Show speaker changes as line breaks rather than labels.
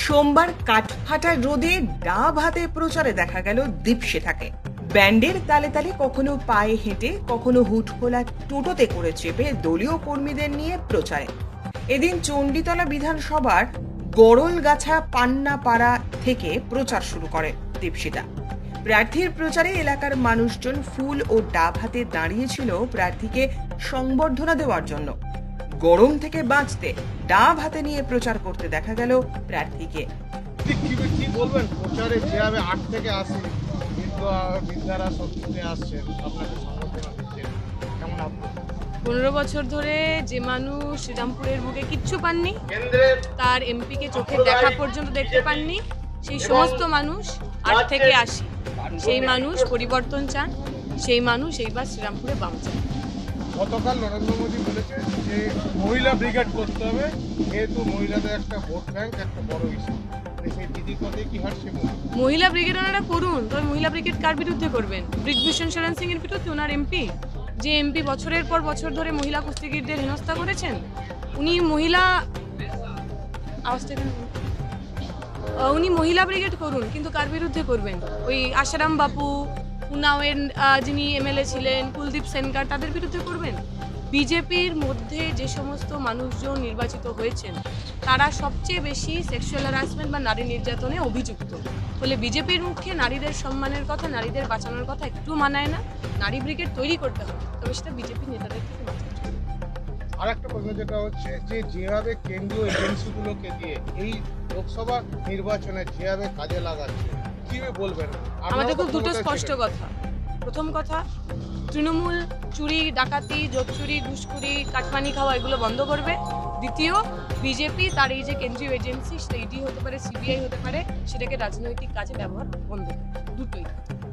সোমবার কাঠফাটা রোদে ডাব হাতে প্রচারে দেখা গেল দীপশিখাকে। ব্যান্ডের তালে তালে কখনো পায়ে হেঁটে, কখনো হুটখোলা টোটোতে করে চেপে দলীয় কর্মীদের নিয়ে প্রচারে। এদিন চণ্ডীতলা বিধানসভার গড়লগাছা পান্নাপাড়া থেকে প্রচার শুরু করে দীপশিতা প্রার্থীর প্রচারে এলাকার মানুষজন ফুল ও ডাব হাতে দাঁড়িয়েছিল প্রার্থীকে সংবর্ধনা দেওয়ার জন্য। গরম থেকে বাঁচতে ডাব হাতে নিয়ে প্রচার করতে দেখা গেল প্রার্থীকে।
কি কি বলবেন প্রচারে যেভাবে আট থেকে আসি বৃদ্ধ বৃদ্ধারা আসছেন আপনাকে সম্বর্ধনা কেমন আপনার
পনেরো বছর ধরে যে মানুষ শ্রীরামপুরের বুকে কিচ্ছু পাননি তার এমপিকে চোখে দেখা পর্যন্ত দেখতে পাননি সেই সমস্ত মানুষ আট থেকে আসি সেই মানুষ পরিবর্তন চান সেই মানুষ এইবার শ্রীরামপুরে বাম চান।
গতকাল নরেন্দ্র মোদী বলেছে যে মহিলা ব্রিগেড করতে হবে, যেহেতু মহিলাদের একটা ভোট ব্যাংক, একটা বড় ইস্যু সে বলবে?
মহিলা ব্রিগেড ওনারা করুন, তবে মহিলা ব্রিগেড কার বিরুদ্ধে করবেন? ব্রিজভূষণ শরণ সিং এর বিরুদ্ধে ওনার এমপি যে এমপি বছরের পর বছর ধরে মহিলা কুস্তিগীরদের হেনস্থা করেছেন, উনি মহিলা উনি মহিলা ব্রিগেড করুন, কিন্তু কার বিরুদ্ধে করবেন? ওই আশারাম বাপু উনাওয়ের যিনি এমএলএ ছিলেন, কুলদীপ সেনকার, তাদের বিরুদ্ধে করবেন? বিজেপির মধ্যে যে সমস্ত মানুষজন নির্বাচিত হয়েছেন, তারা সবচেয়ে বেশি সেক্সুয়াল হ্যারাসমেন্ট বা নারী নির্যাতনে অভিযুক্ত। ফলে বিজেপির মুখে নারীদের সম্মানের কথা, নারীদের বাঁচানোর কথা একটু মানায় না। নারী ব্রিগেড তৈরি করতে হবে, তবে সেটা বিজেপি নেতাদের থেকে।
আর একটা প্রশ্ন যেটা হচ্ছে যে, যেভাবে কেন্দ্রীয় এজেন্সিগুলোকে দিয়ে এই লোকসভা নির্বাচনে যেভাবে কাজে লাগাচ্ছে, কীভাবে বলবেন?
আমাদের
তো
খুব দুটো স্পষ্ট কথা। প্রথম কথা তৃণমূল চুরি ডাকাতি চুরি ঘুষখুরি কাটমানি খাওয়া এগুলো বন্ধ করবে। দ্বিতীয় বিজেপি তার এই যে কেন্দ্রীয় এজেন্সি সেটা ইডি হতে পারে সিবিআই হতে পারে সেটাকে রাজনৈতিক কাজে ব্যবহার বন্ধ করবে। দুটোই।